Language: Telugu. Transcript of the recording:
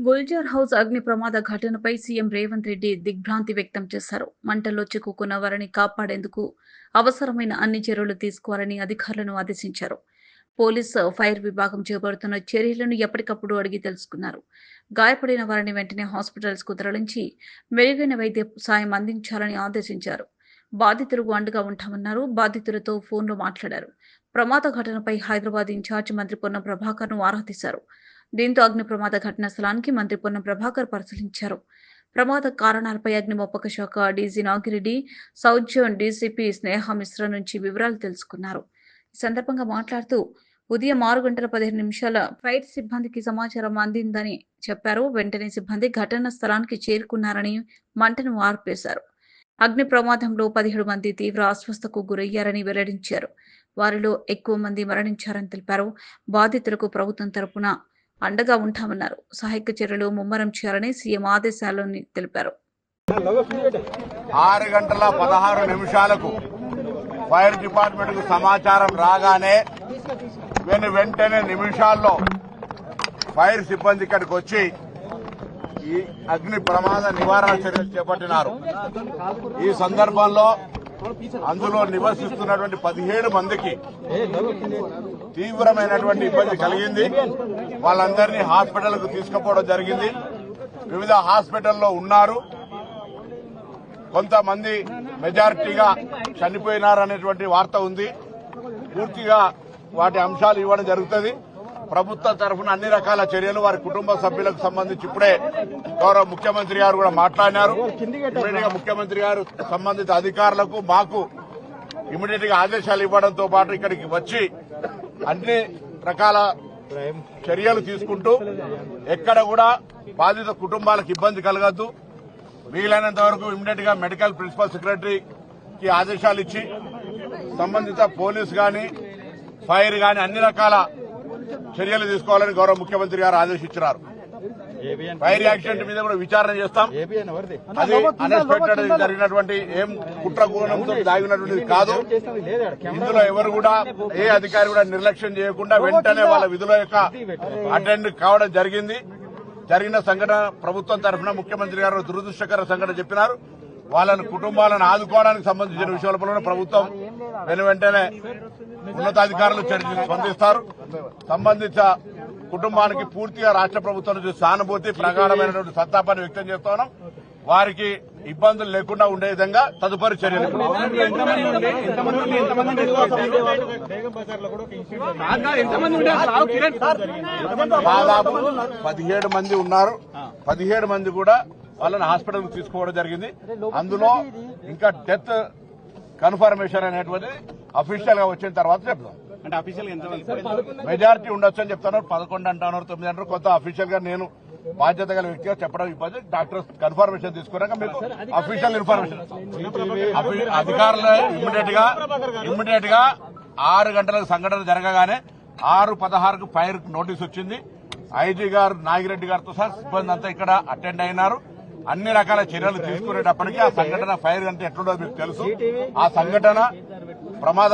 గుల్జార్ హౌస్ అగ్ని ప్రమాద ఘటనపై సీఎం రేవంత్ రెడ్డి దిగ్భ్రాంతి వ్యక్తం చేశారు. మంటల్లో చిక్కుకున్న వారిని కాపాడేందుకు అవసరమైన అన్ని చర్యలు తీసుకోవాలని అధికారులను ఆదేశించారు. పోలీసు ఫైర్ విభాగం చేపడుతున్న చర్యలను ఎప్పటికప్పుడు అడిగి తెలుసుకున్నారు. గాయపడిన వారిని వెంటనే హాస్పిటల్స్కు తరలించి మెరుగైన వైద్య సాయం అందించాలని ఆదేశించారు. బాధితులకు అండగా ఉంటామన్నారు. బాధితులతో ఫోన్లో మాట్లాడారు. ప్రమాద ఘటనపై హైదరాబాద్ ఇన్ఛార్జ్ మంత్రి పొన్న ప్రభాకర్ను ఆరా తీశారు. దీంతో అగ్ని ప్రమాద ఘటనా స్థలానికి మంత్రి పొన్నం ప్రభాకర్ పరిశీలించారు. ప్రమాద కారణాలపై అగ్నిమాపక శాఖ డీజీ నాగిరెడ్డి సౌజ్యం డీసీపీ స్నేహ మిశ్రా నుంచి వివరాలు తెలుసుకున్నారు. ఈ సందర్భంగా మాట్లాడుతూ ఉదయం ఆరు గంటల పదిహేను నిమిషాల ఫైర్ సిబ్బందికి సమాచారం అందిందని చెప్పారు. వెంటనే సిబ్బంది ఘటనా స్థలానికి చేరుకున్నారని మంటను ఆర్పేశారు. అగ్ని ప్రమాదంలో పదిహేడు మంది తీవ్ర అస్వస్థకు గురయ్యారని వెల్లడించారు. వారిలో ఎక్కువ మంది మరణించారని తెలిపారు. బాధితులకు ప్రభుత్వం తరపున అండగా ఉంటామన్నారు. సహాయక చర్యలు ముమ్మరం చేయాలని సీఎం ఆదేశాలని తెలిపారు. ఆరు గంటల పదహారు నిమిషాలకు ఫైర్ డిపార్ట్మెంట్కు సమాచారం రాగానే నేను వెంటనే నిమిషాల్లో ఫైర్ సిబ్బంది ఇక్కడికి వచ్చి ఈ అగ్ని ప్రమాద నివారణ చర్యలు చేపట్టినారు. ఈ సందర్భంలో అందులో నివసిస్తున్నటువంటి పదిహేడు మందికి తీవ్రమైనటువంటి ఇబ్బంది కలిగింది. వాళ్ళందరినీ హాస్పిటల్కు తీసుకుపోవడం జరిగింది. వివిధ హాస్పిటల్లో ఉన్నారు. కొంతమంది మెజారిటీగా చనిపోయినారనేటువంటి వార్త ఉంది. పూర్తిగా వాటి అంశాలు ఇవ్వడం జరుగుతుంది. ప్రభుత్వం తరఫున అన్ని రకాల చర్యలు వారి కుటుంబ సభ్యులకు సంబంధించి ఇప్పుడే గౌరవ ముఖ్యమంత్రి గారు కూడా మాట్లాడినారు. ఇమీడియట్ ముఖ్యమంత్రి గారు సంబంధిత అధికారులకు మాకు ఇమీడియట్గా ఆదేశాలు ఇవ్వడంతో పాటు ఇక్కడికి వచ్చి అన్ని రకాల చర్యలు తీసుకుంటూ ఎక్కడ కూడా బాధిత కుటుంబాలకు ఇబ్బంది కలగద్దు. వీలైనంత వరకు ఇమీడియట్గా మెడికల్ ప్రిన్సిపల్ సెక్రటరీకి ఆదేశాలు ఇచ్చి సంబంధిత పోలీస్ గాని ఫైర్ గాని అన్ని రకాల చర్యలు తీసుకోవాలని గౌరవ ముఖ్యమంత్రి గారు ఆదేశించారు ఫైర్ యాక్సిడెంట్ మీద కూడా విచారణ చేస్తాం. అది అన్ఎక్స్పెక్టెడ్ జరిగినటువంటి ఏం కుట్ర కోణంతో దాగినటువంటిది కాదు. ఇందులో ఎవరు కూడా ఏ అధికారి కూడా నిర్లక్ష్యం చేయకుండా వెంటనే వాళ్ళ విధుల యొక్క అటెండ్ కావడం జరిగింది. జరిగిన సంఘటన ప్రభుత్వం తరఫున ముఖ్యమంత్రి గారు దురదృష్టకర సంఘటన చెప్పినారు. వాళ్ళని కుటుంబాలను ఆదుకోవడానికి సంబంధించిన విషయాలపైన ప్రభుత్వం వెను వెంటనే ఉన్నతాధికారులు స్పందిస్తారు. సంబంధిత కుటుంబానికి పూర్తిగా రాష్ట్ర ప్రభుత్వం నుంచి సానుభూతి ప్రగాఢమైనటువంటి సంతాపాన్ని వ్యక్తం చేస్తున్నాం వారికి ఇబ్బందులు లేకుండా ఉండే విధంగా తదుపరి చర్యలు దాదాపు పదిహేడు మంది ఉన్నారు. పదిహేడు మంది కూడా వాళ్ళని హాస్పిటల్ తీసుకోవడం జరిగింది. అందులో ఇంకా డెత్ కన్ఫర్మేషన్ అనేటువంటి అఫీషియల్గా వచ్చిన తర్వాత చెప్తాం అంటే అఫీషియల్ మెజారిటీ ఉండొచ్చు అని చెప్తున్నారు. పదకొండు అంటున్నారు తొమ్మిది అంటారు కొంత అఫీషియల్గా నేను బాధ్యత గల వ్యక్తిగా చెప్పడం ఇబ్బంది డాక్టర్ కన్ఫర్మేషన్ తీసుకున్నాక మీకు అఫీషియల్ ఇన్ఫర్మేషన్ అధికారులు ఇమ్మీడియట్గా ఇమ్మీడియట్గా ఆరు గంటలకు సంఘటన జరగగానే ఆరు పదహారుకు ఫైర్ నోటీస్ వచ్చింది. ఐజీ గారు నాగిరెడ్డి గారితో సహా సిబ్బంది అంతా ఇక్కడ అటెండ్ అయినారు. అన్ని రకాల చర్యలు తీసుకునేటప్పటికీ ఆ సంఘటన ఫైర్ అంటే ఎట్లుండదో మీకు తెలుసు. ఆ సంఘటన ప్రమాద